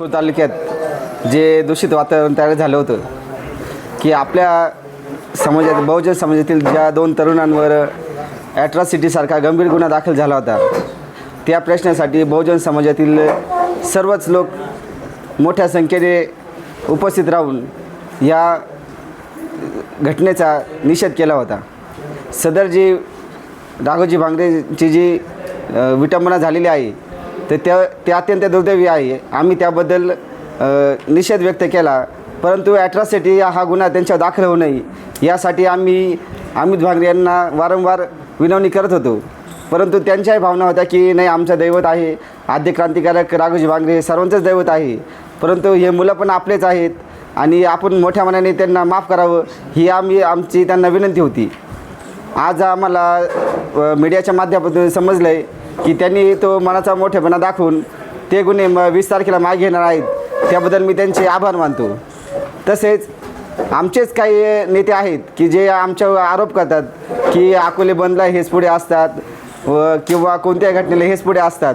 तालुक्यात जे दूषित वातावरण तयार झालं होतं की आपल्या समाजात बहुजन समाजातील ज्या दोन तरुणांवर ॲट्रॉसिटीसारखा गंभीर गुन्हा दाखल झाला होता त्या प्रश्नासाठी बहुजन समाजातील सर्वच लोक मोठ्या संख्येने उपस्थित राहून या घटनेचा निषेध केला होता. सदर जी राघोजी भांगरेची जी विटंबना झालेली आहे तर त्या ते अत्यंत दुर्दैवी आहे. आम्ही त्याबद्दल निषेध व्यक्त केला. परंतु ॲट्रॉसिटी हा गुन्हा त्यांच्यावर दाखल होऊ नये. यासाठी आम्ही अमित भांगरे यांना वारंवार विनवणी करत होतो. परंतु त्यांच्याही भावना होत्या की नाही आमचं दैवत आहे. आद्य क्रांतिकारक राघोजी भांगरे हे सर्वांचंच दैवत आहे. परंतु हे मुलं पण आपलेच आहेत आणि आपण मोठ्या मनाने त्यांना माफ करावं ही आम्ही आमची त्यांना विनंती होती. आज आम्हाला मीडियाच्या माध्यमातून समजलं आहे की त्यांनी तो मनाचा मोठेपणा दाखवून ते गुन्हे म वीस तारखेला मागे घेणार आहेत त्याबद्दल मी त्यांचे आभार मानतो. तसेच आमचेच काही नेते आहेत की जे आमच्यावर आरोप करतात की अकोले बंदला हेच पुढे असतात व किंवा कोणत्याही घटनेला हेच पुढे असतात.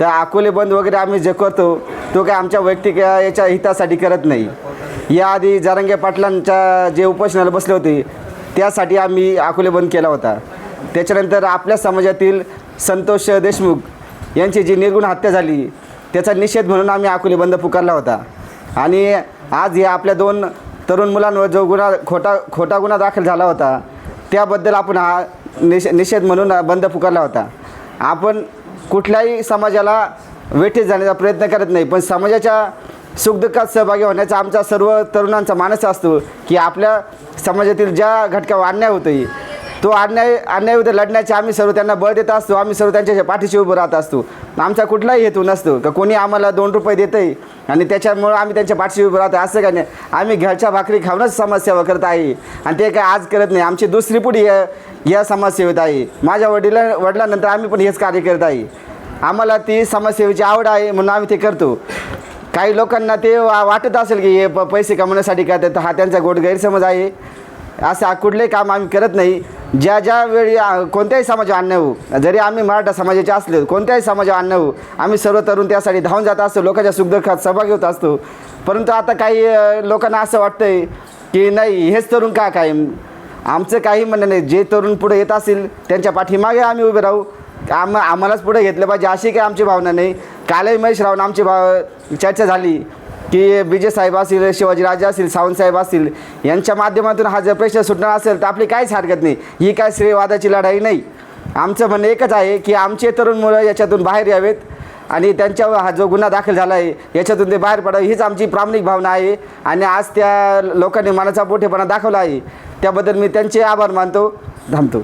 तर अकोले बंद वगैरे आम्ही जे करतो तो काय आमच्या वैयक्तिक याच्या हितासाठी करत नाही. याआधी जारंगे पाटलांच्या जे उपोषणाला बसले होते त्यासाठी आम्ही अकोले बंद केला होता. त्याच्यानंतर आपल्या समाजातील संतोष देशमुख यांची जी निर्गुण हत्या झाली त्याचा निषेध म्हणून आम्ही अकोले बंद पुकारला होता. आणि आज या आपल्या दोन तरुण मुलांवर जो गुन्हा खोटा खोटा गुन्हा दाखल झाला होता त्याबद्दल आपण हा निष निषेध म्हणून बंद पुकारला होता. आपण कुठल्याही समाजाला वेठीस जाण्याचा प्रयत्न करत नाही पण समाजाच्या सुखदुःखात सहभागी होण्याचा आमचा सर्व तरुणांचा मानस असतो की आपल्या समाजातील ज्या घटकावर अन्याय होतोय तो अन्याय अन्यायविरुद्ध लढण्याचे आम्ही सर्व त्यांना बळ देत असतो. आम्ही सर्व त्यांच्या पाठीशी उभं राहत असतो. आमचा कुठलाही हेतू नसतो. का कोणी आम्हाला दोन रुपये देतं आहे आणि त्याच्यामुळं आम्ही त्यांच्या पाठीशी उभं राहतो असं काय नाही? आम्ही घरच्या भाकरी खाऊनच समाजसेवा करत आहे. आणि ते काय आज करत नाही. आमची दुसरी पुढी या या समाजसेवेत आहे. माझ्या वडिला वडिलांनंतर आम्ही पण हेच कार्य करत आहे. आम्हाला ती समाजसेवेची आवड आहे म्हणून आम्ही ते करतो. काही लोकांना ते वाटत असेल की हे प पैसे कमवण्यासाठी करतात. हा त्यांचा गोड गैरसमज आहे. असं कुठलेही काम आम्ही करत नाही. ज्या ज्या वेळी कोणत्याही समाजावर अन्याय होऊ जरी आम्ही मराठा समाजाचे असले कोणत्याही समाजावर अन्याय होऊ आम्ही सर्व तरुण त्यासाठी धावून जात असतो लोकांच्या सुखदुःखात सहभागी होत असतो. परंतु आता काही लोकांना असं वाटतंय की नाही हेच तरुण का काय आमचं काही म्हणणं नाही. जे तरुण पुढे येत असेल त्यांच्या पाठीमागे आम्ही उभे राहू. आम आम्हालाच पुढे घेतलं पाहिजे अशी काही आमची भावना नाही. कालही महेश रावून आमची भाव चर्चा झाली. की विजय साहेब असतील शिवाजीराजे असतील सावंतसाहेब असतील यांच्या माध्यमातून हा जर प्रश्न सुटणार असेल तर आपली काहीच हरकत नाही. ही काय श्रेयवादाची लढाई नाही. आमचं म्हणणं एकच आहे की आमचे तरुण मुलं याच्यातून बाहेर यावेत आणि त्यांच्यावर हा जो गुन्हा दाखल झाला आहे याच्यातून ते बाहेर पडावे हीच आमची प्रामाणिक भावना आहे. आणि आज त्या लोकांनी मनाचा मोठेपणा दाखवला आहे. त्याबद्दल मी त्यांचे आभार मानतो. थांबतो.